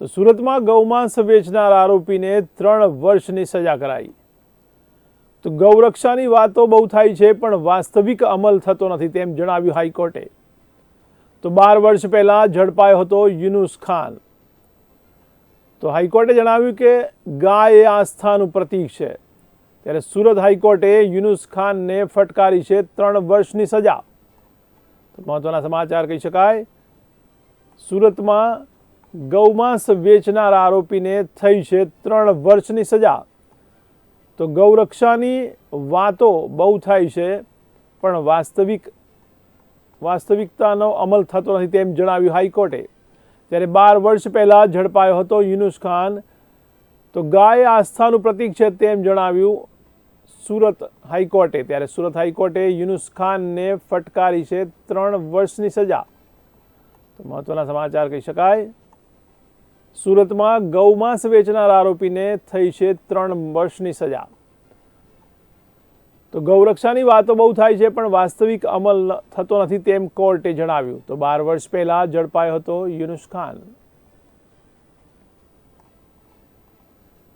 તો સુરતમાં ગૌમાંસ વેચનાર આરોપીને ત્રણ વર્ષની સજા કરાઈ. તો ગૌરક્ષાની વાતો બહુ થાય છે, પણ વાસ્તવિક અમલ થતો નથી તેમ જણાવ્યું હાઈકોર્ટે. તો બાર વર્ષ પહેલાં ઝડપાયો હતો યુનુસ ખાન. તો હાઈકોર્ટે જણાવ્યું કે ગાય એ આસ્થાનું પ્રતીક છે. ત્યારે સુરત હાઈકોર્ટે યુનુસ ખાનને ફટકારી છે ત્રણ વર્ષની સજા. તો મહત્વના સમાચાર કહી શકાય. સુરતમાં ગૌમાંસ વેચનાર આરોપીને થઈ છે ત્રણ વર્ષની સજા. તો ગૌરક્ષાની વાતો બહુ થાય છે, પણ વાસ્તવિક, વાસ્તવિકતાનો અમલ થતો નથી તેમ જણાવ્યું હાઈકોર્ટે. ત્યારે બાર વર્ષ પહેલાં ઝડપાયો હતો યુનુસ ખાન. તો ગાય આસ્થાનું પ્રતીક છે તેમ જણાવ્યું સુરત હાઈકોર્ટે. ત્યારે સુરત હાઈકોર્ટે યુનુસ ખાનને ફટકારી છે ત્રણ વર્ષની સજા. તો મહત્ત્વના સમાચાર કહી શકાય. સુરતમાં ગૌમાંસ વેચનાર આરોપીને થઈ છે ત્રણ વર્ષની સજા. તો ગૌરક્ષાની વાતો બહુ થાય છે, પણ વાસ્તવિક અમલ થતો નથી તેમ કોર્ટે જણાવ્યું. તો બાર વર્ષ પહેલા ઝડપાયો હતો યુનુસ ખાન.